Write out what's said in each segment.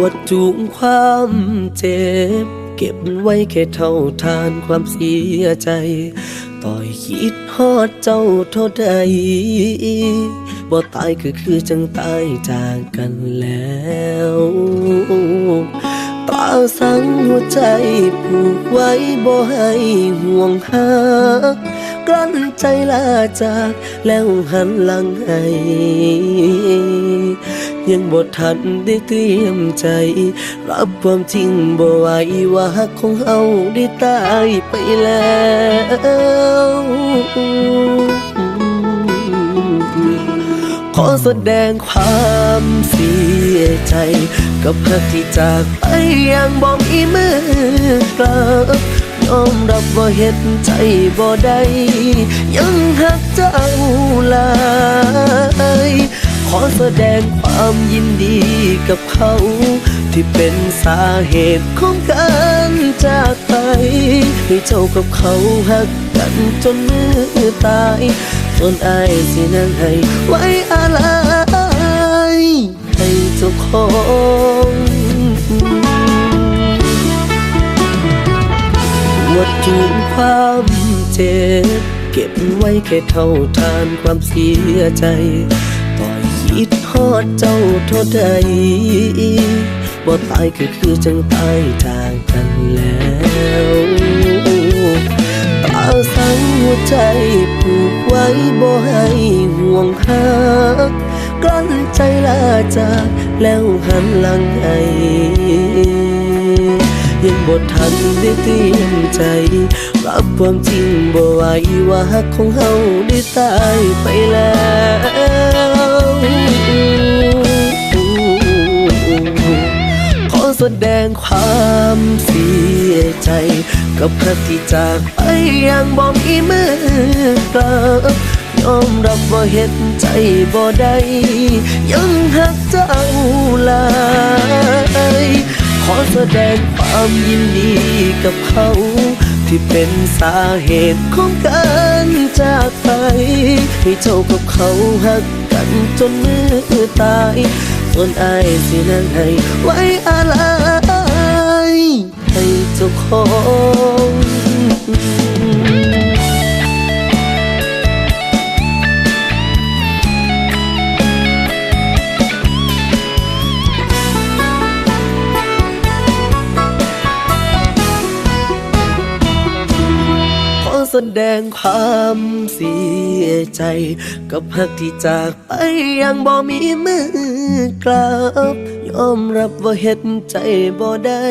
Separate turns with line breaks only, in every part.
วดจูงความเจ็บ เก็บไว้แค่เท่าทานความเสียใจ ต่อยคิดฮอดเจ้าเท่าใดบ่ตายก็คือจังตายจากกันแล้วตาสังหัวใจผูกไว้บ่ให้ห่วงหากลั้นใจลาจากแล้วหันหลังให้ ยังบ่ทันได้เตรียมใจ รับความจริงบ่ไหวว่าฮักของเฮาได้ตายไปแล้วขอแสดงความเสียใจ กับฮักที่จากไปยังบ่มีมือกลับยอมรับว่าเห็นใจบ่ได้ ยังหักเจ้าลาย อแสดงความยินดีกับเขา ที่เป็นสาเหตุของการจากไป ให้เจ้ากับเขาหักกันจนมือตายส่วนอายสินั่งให้ไว้อะไรให้เจ้าของวดจูงความเจ็บเก็บไว้แค่เท่าทานความเสียใจ คิดฮอดเจ้าเท่าใดบ่ตายก็คือจังตายจากกันแล้วตาสังหัวใจผูกไว้บ่ให้ห่วงหากกลั้นใจลาจากแล้วหันหลังให้ยังบ่ทันได้เตรียมใจ รับความจริงบ่ไหวว่าฮักของเฮาได้ตายไปแล้ว แสดงความเสียใจ กับฮักที่จากไปอยังบ่มีมือกลับยอมรับว่าเห็นใจบ่ได้ยังหักเจ้าลายขอแสดงความยินดีกับเขา ที่เป็นสาเหตุของการจากไป ให้เจ้ากับเขาหักกันจนมือตาย คนอายสินั่งให้ไว้อะไรให้เจ้าของ แสดงความเสียใจ กับฮักที่จากไปยังบ่มีมือกลับ ยอมรับว่าเห็นใจบ่ได้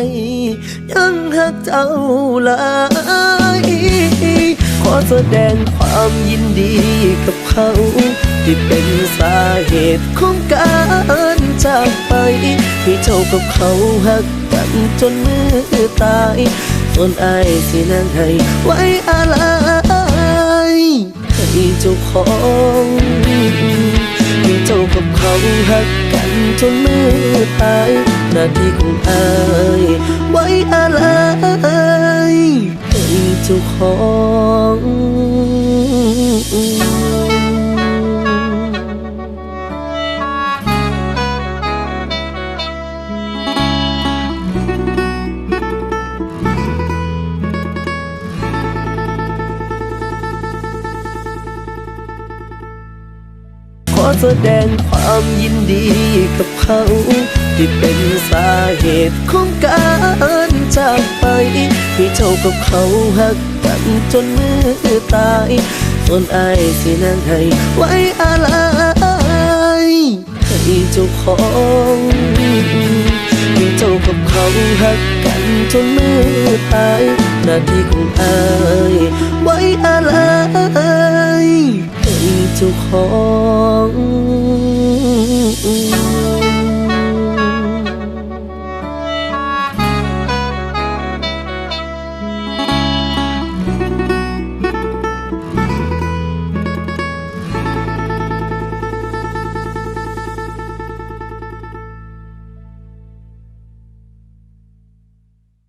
ยังหักเจ้าหลายขอแสดงความยินดีกับเขา ที่เป็นสาเหตุของการจากไปให้เจ้ากับเขาหักกันจนมือตาย ส่วนอายสินั่งให้ไว้อะไร เจ้าของให้เจ้ากับเขาหักกันจนมือตายหน้าที่ของอายไว้อะไรให้เจ้าของ แสดงความยินดีกับเขา ที่เป็นสาเหตุของการจากไปให้เจ้ากับเขาหักกันจนมือตายส่วนอายสินั่งให้ไว้อะไรให้เจ้าของให้เจ้ากับเขาหักกันจนมือตายหน้าที่ของอายไว้อะไร เจ้าของ